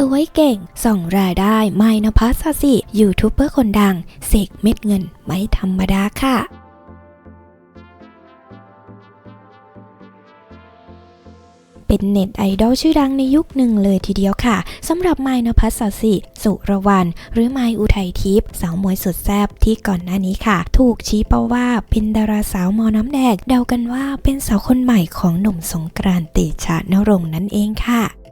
สวยเก่ง ส่องรายได้ไม่นภัสสิ ยูทูบเบอร์คนดัง เสกเม็ดเงินไม่ธรรมดาค่ะ เป็นเน็ตไอดอลชื่อดังในยุคหนึ่งเลยทีเดียวค่ะสำหรับไมนภัสสสิ สุรวรรณหรือไมอุทัยทิพย์สาวมวยสุดแซ่บที่ก่อนหน้านี้ค่ะ ถูกชี้เป้าว่าเป็นดาราสาวมอน้ำแดงเดากันว่าเป็นสาวคนใหม่ของหนุ่มสงกรานต์เตชะนรงค์นั่นเองค่ะ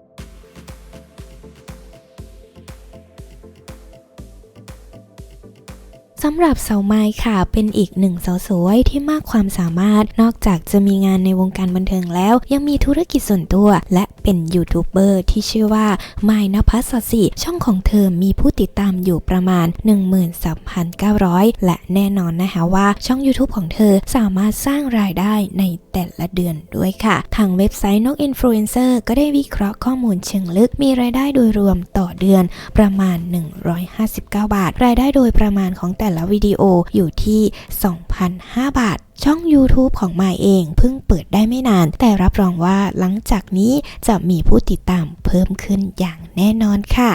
สำหรับสาวไม้ค่ะ เป็นอีกหนึ่งสาวสวยที่มากความสามารถ นอกจากจะมีงานในวงการบันเทิงแล้ว ยังมีธุรกิจส่วนตัว และ เป็นยูทูบเบอร์ที่ชื่อว่าไม้นภัสสิช่องของเธอมีผู้ติดตามอยู่ประมาณ 13,900 และแน่นอนนะคะว่าช่อง YouTube ของเธอสามารถสร้างรายได้ในแต่ละเดือนด้วยค่ะ ทางเว็บไซต์นกอินฟลูเอนเซอร์ก็ได้วิเคราะห์ข้อมูลเชิงลึก มีรายได้โดยรวมต่อเดือนประมาณ 159 บาท รายได้โดยประมาณของแต่ละวิดีโออยู่ที่ 2,005 บาทช่อง YouTube ของมาเองเพิ่งเปิดได้ไม่นาน แต่รับรองว่าหลังจากนี้จะมีผู้ติดตามเพิ่มขึ้นอย่างแน่นอนค่ะ